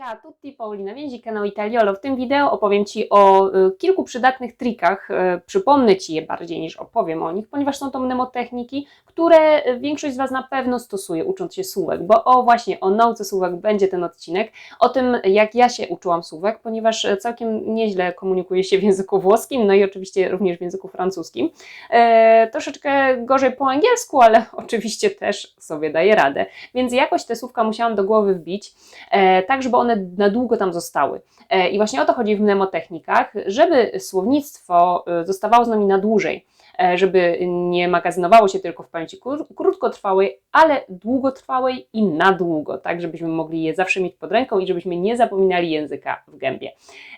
Ciao a tutti, Paulina Więzi, kanał Italiolo. W tym wideo opowiem Ci o y, kilku przydatnych trikach. Y, przypomnę Ci je bardziej niż opowiem o nich, ponieważ są to mnemotechniki, które y, większość z Was na pewno stosuje ucząc się słówek, bo o właśnie o nauce słówek będzie ten odcinek, o tym jak ja się uczyłam słówek, ponieważ całkiem nieźle komunikuję się w języku włoskim, no i oczywiście również w języku francuskim. E, troszeczkę gorzej po angielsku, ale oczywiście też sobie daję radę. Więc jakoś te słówka musiałam do głowy wbić, e, tak żeby one na długo tam zostały. E, I właśnie o to chodzi w mnemotechnikach, żeby słownictwo e, zostawało z nami na dłużej, żeby nie magazynowało się tylko w pamięci krót- krótkotrwałej, ale długotrwałej i na długo, tak żebyśmy mogli je zawsze mieć pod ręką i żebyśmy nie zapominali języka w gębie.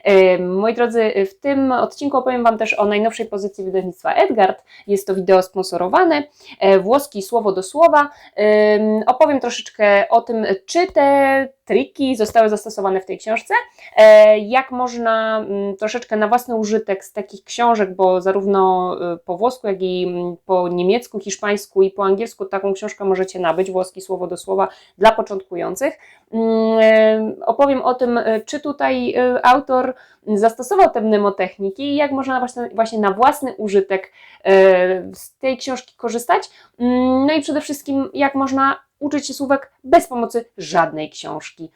E, Moi drodzy, w tym odcinku opowiem Wam też o najnowszej pozycji wydawnictwa Edgard. Jest to wideo sponsorowane, e, włoski słowo do słowa. Opowiem troszeczkę o tym, czy te triki zostały zastosowane w tej książce, e, jak można mm, troszeczkę na własny użytek z takich książek, bo zarówno po włosku, jak i mm, po niemiecku, hiszpańsku i po angielsku taką książkę możecie nabyć, włoski słowo do słowa dla początkujących. Mm, e, Opowiem o tym, e, czy tutaj e, autor zastosował te mnemotechniki i jak można właśnie, na własny użytek z tej książki korzystać. Mm, No i przede wszystkim, jak można uczyć się słówek bez pomocy żadnej książki,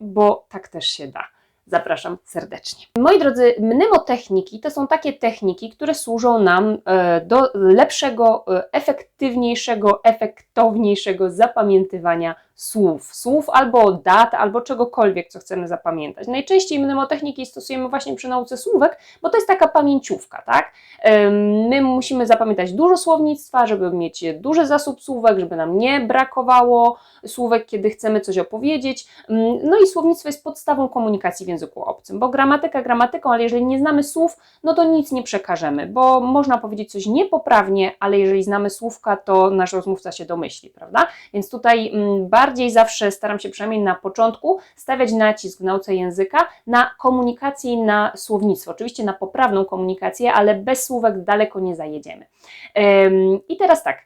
bo tak też się da. Zapraszam serdecznie. Moi drodzy, mnemotechniki to są takie techniki, które służą nam e, do lepszego, e, efektywniejszego, efektowniejszego zapamiętywania słów. Słów albo dat, albo czegokolwiek, co chcemy zapamiętać. Najczęściej mnemotechniki stosujemy właśnie przy nauce słówek, bo to jest taka pamięciówka, tak? My musimy zapamiętać dużo słownictwa, żeby mieć duży zasób słówek, żeby nam nie brakowało słówek, kiedy chcemy coś opowiedzieć. Mm, No i słownictwo jest podstawą komunikacji w języku obcym, bo gramatyka gramatyką, ale jeżeli nie znamy słów, no to nic nie przekażemy, bo można powiedzieć coś niepoprawnie, ale jeżeli znamy słówka, to nasz rozmówca się domyśli, prawda? Więc tutaj mm, bardziej zawsze staram się przynajmniej na początku stawiać nacisk w nauce języka na komunikację i na słownictwo. Oczywiście na poprawną komunikację, ale bez słówek daleko nie zajedziemy. Em, I teraz tak.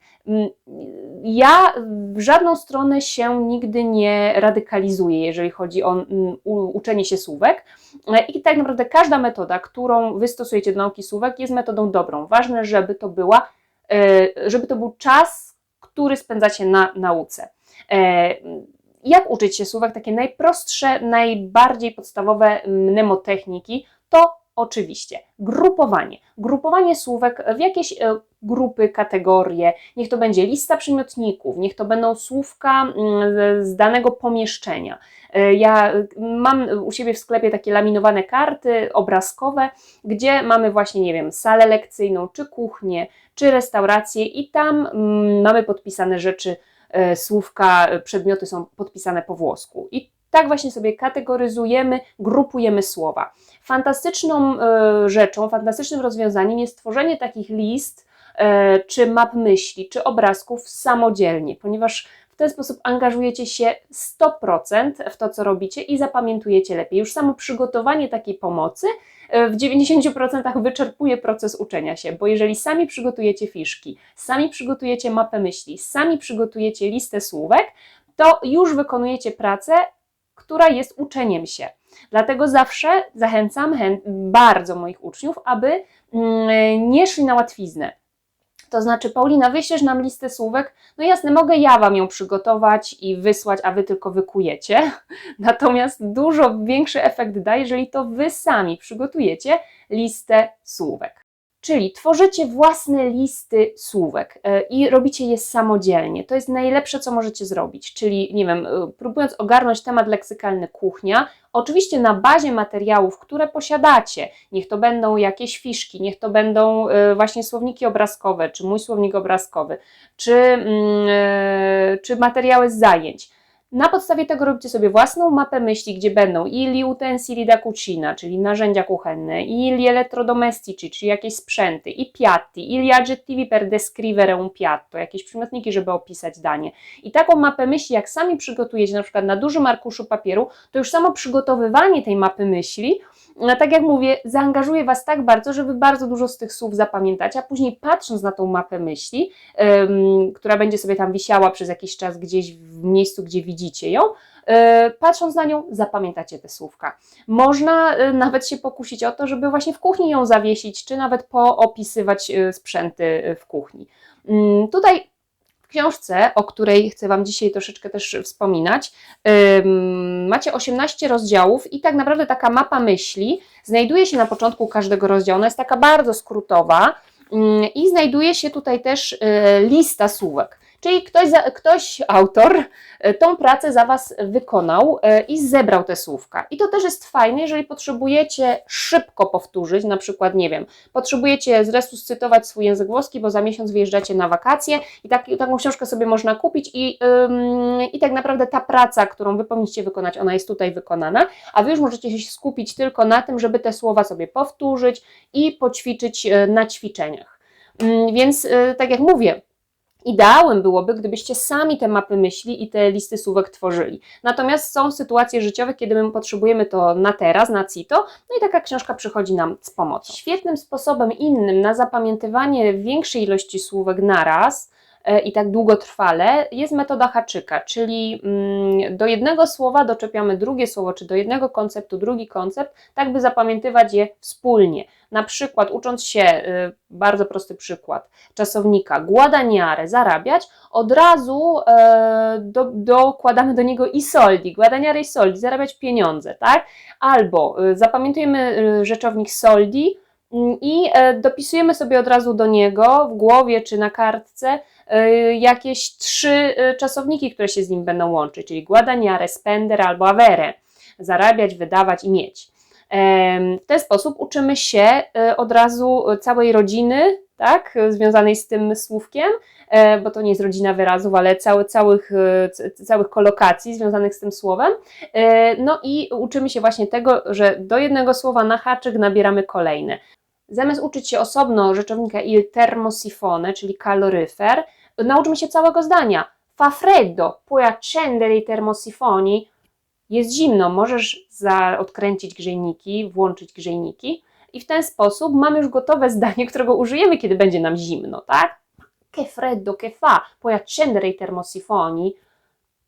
Ja w żadną stronę się nigdy nie radykalizuję, jeżeli chodzi o uczenie się słówek. E, I tak naprawdę każda metoda, którą wy stosujecie do nauki słówek, jest metodą dobrą. Ważne, żeby to była, e, żeby to był czas, który spędzacie na nauce. E, Jak uczyć się słówek? Takie najprostsze, najbardziej podstawowe mnemotechniki to oczywiście grupowanie. Grupowanie słówek w jakieś e, grupy, kategorie. Niech to będzie lista przymiotników, niech to będą słówka mm, z- danego pomieszczenia. E, Ja mam u siebie w sklepie takie laminowane karty obrazkowe, gdzie mamy właśnie, nie wiem, salę lekcyjną, czy kuchnię, czy restaurację, i tam mm, mamy podpisane rzeczy, słówka, e, przedmioty są podpisane po włosku. I tak właśnie sobie kategoryzujemy, grupujemy słowa. Fantastyczną e, rzeczą, fantastycznym rozwiązaniem jest tworzenie takich list, e, czy map myśli, czy obrazków samodzielnie, ponieważ w ten sposób angażujecie się 100% w to, co robicie i zapamiętujecie lepiej. Już samo przygotowanie takiej pomocy e, w 90% wyczerpuje proces uczenia się, bo jeżeli sami przygotujecie fiszki, sami przygotujecie mapę myśli, sami przygotujecie listę słówek, to już wykonujecie pracę, która jest uczeniem się. Dlatego zawsze zachęcam bardzo moich uczniów, aby mm, nie szli na łatwiznę. To znaczy, Paulina, wyślesz nam listę słówek, no jasne, mogę ja Wam ją przygotować i wysłać, a Wy tylko wykujecie. Natomiast dużo większy efekt da, jeżeli to Wy sami przygotujecie listę słówek. Czyli tworzycie własne listy słówek e, i robicie je samodzielnie. To jest najlepsze, co możecie zrobić. Czyli, nie wiem, e, próbując ogarnąć temat leksykalny kuchnia, oczywiście na bazie materiałów, które posiadacie, niech to będą jakieś fiszki, niech to będą e, właśnie słowniki obrazkowe, czy mój słownik obrazkowy, czy, mm, e, czy materiały z zajęć. Na podstawie tego robicie sobie własną mapę myśli, gdzie będą i li utensili da cucina, czyli narzędzia kuchenne, i li elettrodomestici, czyli jakieś sprzęty, i piatti, i li aggettivi per descrivere un piatto, jakieś przymiotniki, żeby opisać danie. I taką mapę myśli, jak sami przygotujecie, na przykład na dużym arkuszu papieru, to już samo przygotowywanie tej mapy myśli no, tak jak mówię, zaangażuje Was tak bardzo, że Wy bardzo dużo z tych słów zapamiętacie, a później patrząc na tą mapę myśli, która będzie sobie tam wisiała przez jakiś czas gdzieś w miejscu, gdzie widzicie ją, e, patrząc na nią, zapamiętacie te słówka. Można e, nawet się pokusić o to, żeby właśnie w kuchni ją zawiesić, czy nawet poopisywać e, sprzęty w kuchni. Mm, Tutaj w książce, o której chcę Wam dzisiaj troszeczkę też wspominać, macie 18 rozdziałów i tak naprawdę taka mapa myśli znajduje się na początku każdego rozdziału. Ona jest taka bardzo skrótowa ym, i znajduje się tutaj też lista słówek. Czyli ktoś, ktoś, autor, y, tą pracę za Was wykonał y, i zebrał te słówka. I to też jest fajne, jeżeli potrzebujecie szybko powtórzyć, na przykład, nie wiem, potrzebujecie zresuscytować swój język włoski, bo za miesiąc wyjeżdżacie na wakacje i tak, taką książkę sobie można kupić i, i tak naprawdę ta praca, którą Wy powinniście wykonać, ona jest tutaj wykonana, a Wy już możecie się skupić tylko na tym, żeby te słowa sobie powtórzyć i poćwiczyć y, na ćwiczeniach. Ym, Więc, tak jak mówię, Ideałem byłoby, gdybyście sami te mapy myśli i te listy słówek tworzyli. Natomiast są sytuacje życiowe, kiedy my potrzebujemy to na teraz, na CITO, no i taka książka przychodzi nam z pomocą. Świetnym sposobem innym na zapamiętywanie większej ilości słówek naraz i tak długotrwale jest metoda haczyka, czyli mm, do jednego słowa doczepiamy drugie słowo, czy do jednego konceptu drugi koncept, tak by zapamiętywać je wspólnie. Na przykład ucząc się, y, bardzo prosty przykład, czasownika guadagnare, zarabiać, od razu e, do, dokładamy do niego i soldi, guadagnare i soldi, zarabiać pieniądze, tak? Albo zapamiętujemy rzeczownik soldi i e, dopisujemy sobie od razu do niego w głowie czy na kartce y, jakieś trzy y, czasowniki, które się z nim będą łączyć, czyli guadagnare, spendere albo avere, zarabiać, wydawać i mieć. W ten sposób uczymy się od razu całej rodziny, tak, związanej z tym słówkiem, e, bo to nie jest rodzina wyrazów, ale cały, całych, e, całych kolokacji związanych z tym słowem. E, No i uczymy się właśnie tego, że do jednego słowa na haczyk nabieramy kolejne. Zamiast uczyć się osobno rzeczownika il termosifone, czyli kaloryfer, nauczymy się całego zdania. Fa freddo, puoi accendere i termosifoni. Jest zimno, możesz za, odkręcić grzejniki, włączyć grzejniki i w ten sposób mamy już gotowe zdanie, którego użyjemy, kiedy będzie nam zimno, tak? Che freddo che fa, puoi accendere i termosifoni.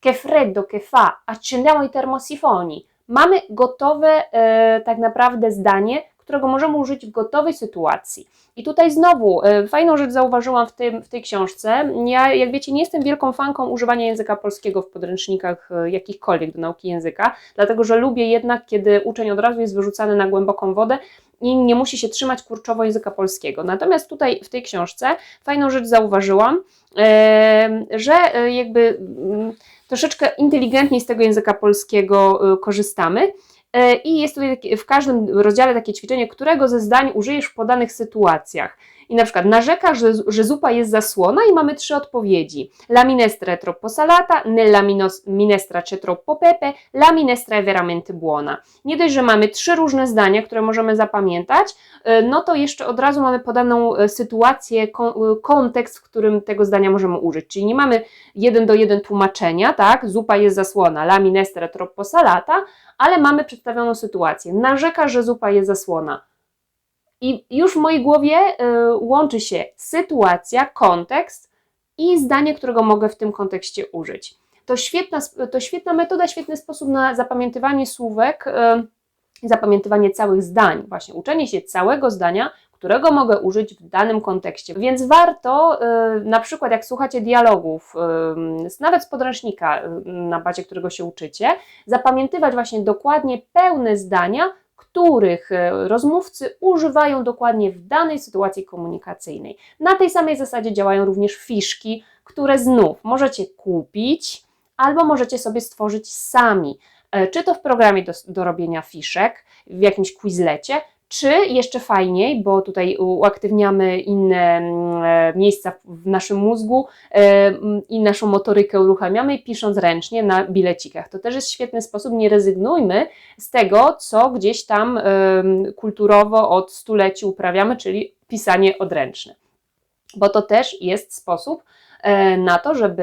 Che freddo che fa, accendiamo i termosifoni. Mamy gotowe e, tak naprawdę zdanie, którego możemy użyć w gotowej sytuacji. I tutaj znowu e, fajną rzecz zauważyłam w, tym, w tej książce. Ja, jak wiecie, nie jestem wielką fanką używania języka polskiego w podręcznikach e, jakichkolwiek do nauki języka, dlatego że lubię jednak, kiedy uczeń od razu jest wyrzucany na głęboką wodę i nie musi się trzymać kurczowo języka polskiego. Natomiast tutaj w tej książce fajną rzecz zauważyłam, e, że jakby mm, troszeczkę inteligentniej z tego języka polskiego korzystamy. E, I jest tutaj w każdym rozdziale takie ćwiczenie, którego ze zdań użyjesz w podanych sytuacjach. I na przykład narzekasz, że, że zupa jest zasłona i mamy trzy odpowiedzi. La minestra troppo salata, nella minestra c'è troppo pepe, la minestra è veramente buona. Nie dość, że mamy trzy różne zdania, które możemy zapamiętać, e, no to jeszcze od razu mamy podaną e, sytuację, e, kontekst, w którym tego zdania możemy użyć. Czyli nie mamy jeden do jeden tłumaczenia, tak, zupa jest zasłona, la minestra troppo salata, ale mamy przedstawioną sytuację. Narzeka, że zupa jest zasłona. I już w mojej głowie y, łączy się sytuacja, kontekst i zdanie, którego mogę w tym kontekście użyć. To świetna, to świetna metoda, świetny sposób na zapamiętywanie słówek, y, zapamiętywanie całych zdań, właśnie uczenie się całego zdania, którego mogę użyć w danym kontekście. Więc warto, y, na przykład jak słuchacie dialogów, nawet z podręcznika, na bazie którego się uczycie, zapamiętywać właśnie dokładnie pełne zdania, których e, rozmówcy używają dokładnie w danej sytuacji komunikacyjnej. Na tej samej zasadzie działają również fiszki, które znów możecie kupić albo możecie sobie stworzyć sami. E, Czy to w programie do, do robienia fiszek, w jakimś quizlecie, czy jeszcze fajniej, bo tutaj uaktywniamy inne mm, e, miejsca w- naszym mózgu e, mm, i naszą motorykę uruchamiamy, pisząc ręcznie na bilecikach. To też jest świetny sposób. Nie rezygnujmy z tego, co gdzieś tam em, kulturowo od stuleci uprawiamy, czyli pisanie odręczne. Bo to też jest sposób e, na to, żeby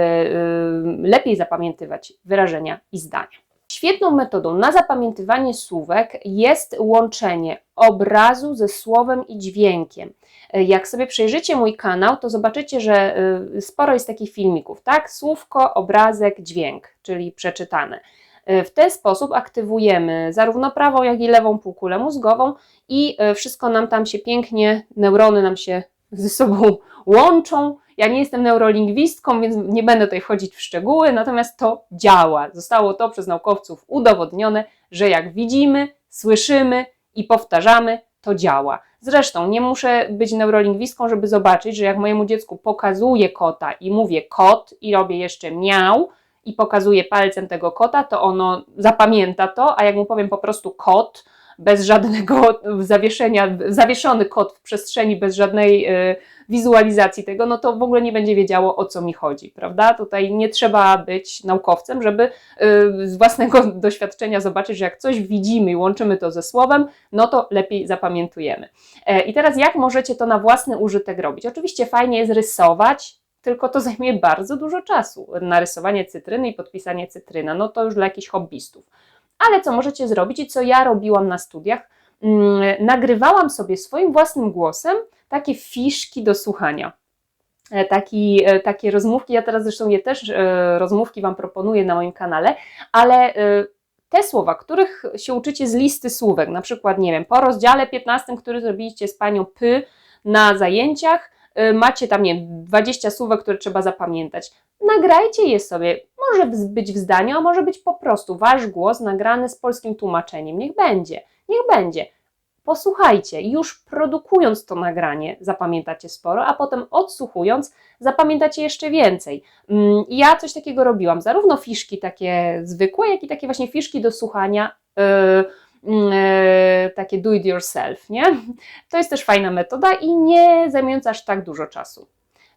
lepiej zapamiętywać wyrażenia i zdania. Świetną metodą na zapamiętywanie słówek jest łączenie obrazu ze słowem i dźwiękiem. E, Jak sobie przejrzycie mój kanał, to zobaczycie, że y, sporo jest takich filmików, tak? Słówko, obrazek, dźwięk, czyli przeczytane. E, W ten sposób aktywujemy zarówno prawą, jak i lewą półkulę mózgową i e, wszystko nam tam się pięknie, neurony nam się ze sobą łączą. Ja nie jestem neurolingwistką, więc nie będę tutaj wchodzić w szczegóły, natomiast to działa. Zostało to przez naukowców udowodnione, że jak widzimy, słyszymy i powtarzamy, to działa. Zresztą nie muszę być neurolingwistką, żeby zobaczyć, że jak mojemu dziecku pokazuję kota i mówię kot i robię jeszcze miał i pokazuję palcem tego kota, to ono zapamięta to, a jak mu powiem po prostu kot, bez żadnego zawieszenia, zawieszony kot w przestrzeni, bez żadnej y, wizualizacji tego, no to w ogóle nie będzie wiedziało o co mi chodzi, prawda? Tutaj nie trzeba być naukowcem, żeby y, z własnego doświadczenia zobaczyć, że jak coś widzimy i łączymy to ze słowem, no to lepiej zapamiętujemy. E, I teraz jak możecie to na własny użytek robić? Oczywiście fajnie jest rysować, tylko to zajmie bardzo dużo czasu. Narysowanie cytryny i podpisanie cytryna, no to już dla jakichś hobbystów. Ale co możecie zrobić i co ja robiłam na studiach, mm, nagrywałam sobie swoim własnym głosem takie fiszki do słuchania. E, Taki, e, takie rozmówki, ja teraz zresztą je też e, rozmówki Wam proponuję na moim kanale, ale te słowa, których się uczycie z listy słówek, na przykład, nie wiem, po rozdziale 15, który zrobiliście z Panią Py na zajęciach, macie tam, nie wiem, 20 słówek, które trzeba zapamiętać. Nagrajcie je sobie. Może być w zdaniu, a może być po prostu wasz głos nagrany z polskim tłumaczeniem. Niech będzie, niech będzie. Posłuchajcie, już produkując to nagranie zapamiętacie sporo, a potem odsłuchując zapamiętacie jeszcze więcej. Mm, Ja coś takiego robiłam, zarówno fiszki takie zwykłe, jak i takie właśnie fiszki do słuchania, yy, yy, takie do it yourself, nie? To jest też fajna metoda i nie zajmująca aż tak dużo czasu,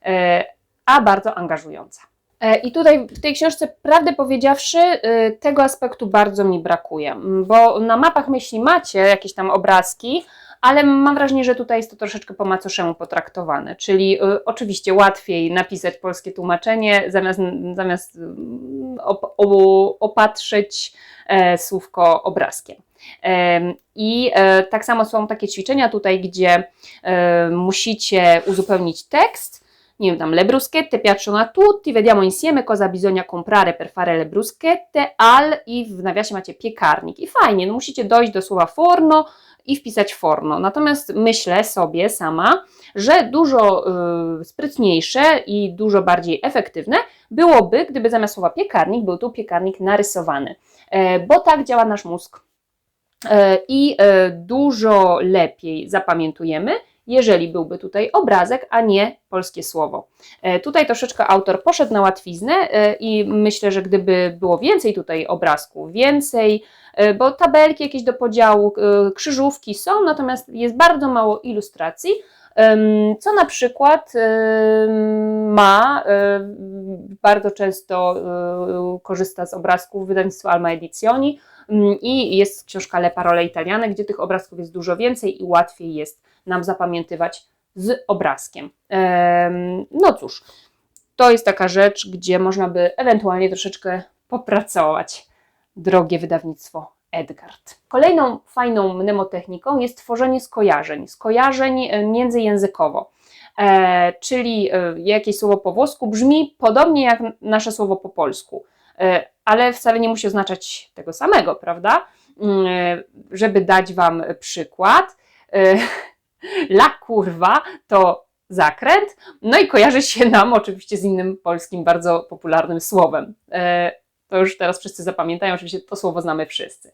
e, a bardzo angażująca. E, I tutaj w tej książce, prawdę powiedziawszy, e, tego aspektu bardzo mi brakuje, bo na mapach myśli macie jakieś tam obrazki, ale mam wrażenie, że tutaj jest to troszeczkę po macoszemu potraktowane, czyli y, oczywiście łatwiej napisać polskie tłumaczenie, zamiast, zamiast mm, op, opatrzyć e, słówko obrazkiem. Em, I e, tak samo są takie ćwiczenia tutaj, gdzie e, musicie uzupełnić tekst. Nie tam le bruschette piacciono a tutti, vediamo insieme cosa bisogna comprare per fare le bruschette al i w nawiasie macie piekarnik. I fajnie, no musicie dojść do słowa forno i wpisać forno. Natomiast myślę sobie sama, że dużo y, sprytniejsze i dużo bardziej efektywne byłoby, gdyby zamiast słowa piekarnik był tu piekarnik narysowany. E, bo tak działa nasz mózg. E, I e, dużo lepiej zapamiętujemy, jeżeli byłby tutaj obrazek, a nie polskie słowo. E, Tutaj troszeczkę autor poszedł na łatwiznę e, i myślę, że gdyby było więcej tutaj obrazków, więcej, e, bo tabelki jakieś do podziału, krzyżówki są, natomiast jest bardzo mało ilustracji, co na przykład ma, bardzo często korzysta z obrazków wydawnictwa Alma Edizioni, Mm, I jest książka Le Parole Italiane, gdzie tych obrazków jest dużo więcej i łatwiej jest nam zapamiętywać z obrazkiem. Em, No cóż, to jest taka rzecz, gdzie można by ewentualnie troszeczkę popracować. Drogie wydawnictwo Edgard. Kolejną fajną mnemotechniką jest tworzenie skojarzeń, skojarzeń e, międzyjęzykowo. E, czyli e, jakieś słowo po włosku brzmi podobnie jak nasze słowo po polsku e, ale wcale nie musi oznaczać tego samego, prawda? Mm, e, Żeby dać Wam przykład, e, la kurwa to zakręt, no i kojarzy się nam oczywiście z innym polskim bardzo popularnym słowem. E, To już teraz wszyscy zapamiętają, oczywiście to słowo znamy wszyscy.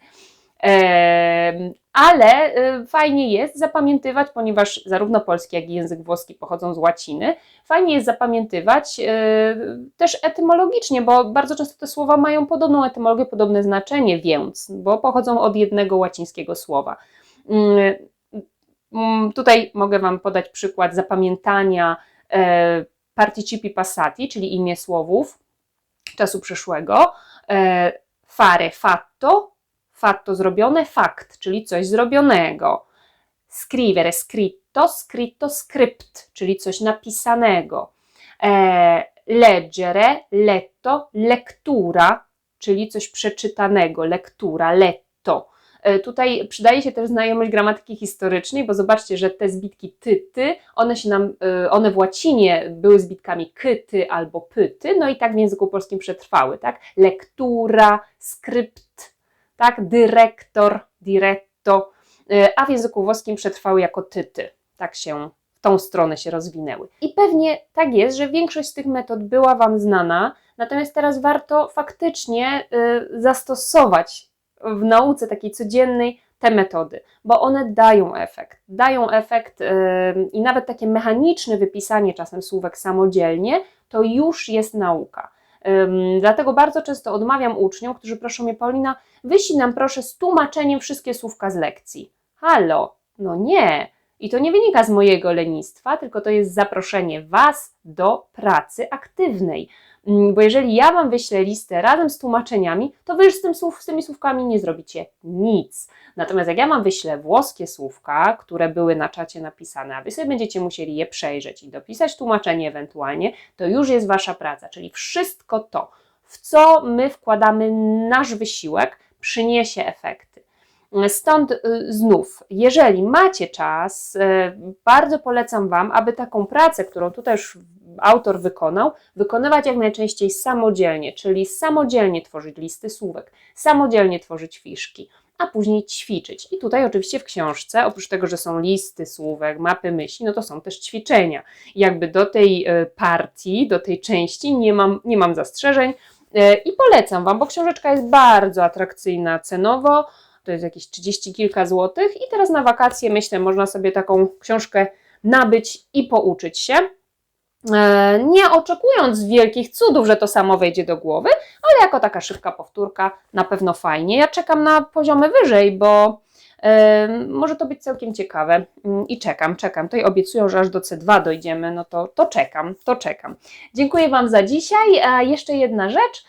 Em, Ale e, fajnie jest zapamiętywać, ponieważ zarówno polski, jak i język włoski pochodzą z łaciny, fajnie jest zapamiętywać e, też etymologicznie, bo bardzo często te słowa mają podobną etymologię, podobne znaczenie, więc, bo pochodzą od jednego łacińskiego słowa. Mm, Tutaj mogę Wam podać przykład zapamiętania e, participi passati, czyli imię słowów czasu przyszłego. E, Fare, fatto, fatto zrobione, fakt, czyli coś zrobionego. Scrivere, scritto, scritto, script, czyli coś napisanego. E, leggere, letto, lektura, czyli coś przeczytanego, lektura, letto. E, Tutaj przydaje się też znajomość gramatyki historycznej, bo zobaczcie, że te zbitki ty, ty, one się nam, e, one w łacinie były zbitkami ky, ty albo pyty, no i tak w języku polskim przetrwały, tak? Lektura, skrypt, tak? Dyrektor, diretto, e, a w języku włoskim przetrwały jako tyty. Tak się tą stronę się rozwinęły. I pewnie tak jest, że większość z tych metod była Wam znana, natomiast teraz warto faktycznie y, zastosować w nauce takiej codziennej te metody, bo one dają efekt. Dają efekt y, i nawet takie mechaniczne wypisanie czasem słówek samodzielnie to już jest nauka. Ym, Dlatego bardzo często odmawiam uczniom, którzy proszą mnie, Paulina, wyślij nam proszę z tłumaczeniem wszystkie słówka z lekcji. Halo, no nie. I to nie wynika z mojego lenistwa, tylko to jest zaproszenie Was do pracy aktywnej. Mm, Bo jeżeli ja Wam wyślę listę razem z tłumaczeniami, to Wy już z, tym słów, z tymi słówkami nie zrobicie nic. Natomiast jak ja Wam wyślę włoskie słówka, które były na czacie napisane, a Wy sobie będziecie musieli je przejrzeć i dopisać tłumaczenie ewentualnie, to już jest Wasza praca. Czyli wszystko to, w co my wkładamy nasz wysiłek, przyniesie efekty. Stąd y, znów, jeżeli macie czas, y, bardzo polecam Wam, aby taką pracę, którą tutaj już autor wykonał, wykonywać jak najczęściej samodzielnie, czyli samodzielnie tworzyć listy słówek, samodzielnie tworzyć fiszki, a później ćwiczyć. I tutaj oczywiście w książce, oprócz tego, że są listy słówek, mapy myśli, no to są też ćwiczenia. Jakby do tej y, partii, do tej części nie mam, nie mam zastrzeżeń y, i polecam Wam, bo książeczka jest bardzo atrakcyjna cenowo, to jest jakieś 30 kilka złotych i teraz na wakacje myślę, można sobie taką książkę nabyć i pouczyć się. E, Nie oczekując wielkich cudów, że to samo wejdzie do głowy, ale jako taka szybka powtórka na pewno fajnie. Ja czekam na poziomy wyżej, bo e, może to być całkiem ciekawe Mm, i czekam, czekam. Tutaj obiecują, że aż do C2 dojdziemy, no to, to czekam, to czekam. Dziękuję Wam za dzisiaj. A jeszcze jedna rzecz.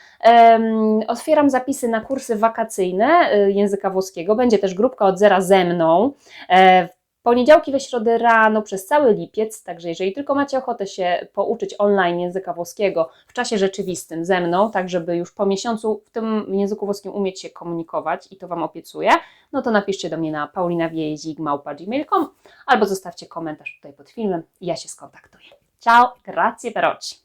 Otwieram zapisy na kursy wakacyjne y, języka włoskiego. Będzie też grupka od zera ze mną. E, Poniedziałki we środę rano przez cały lipiec, także jeżeli tylko macie ochotę się pouczyć online języka włoskiego w czasie rzeczywistym ze mną, tak żeby już po miesiącu w tym języku włoskim umieć się komunikować i to Wam obiecuję, no to napiszcie do mnie na paulinawiejzik.gmail.com albo zostawcie komentarz tutaj pod filmem i ja się skontaktuję. Ciao, grazie per oggi.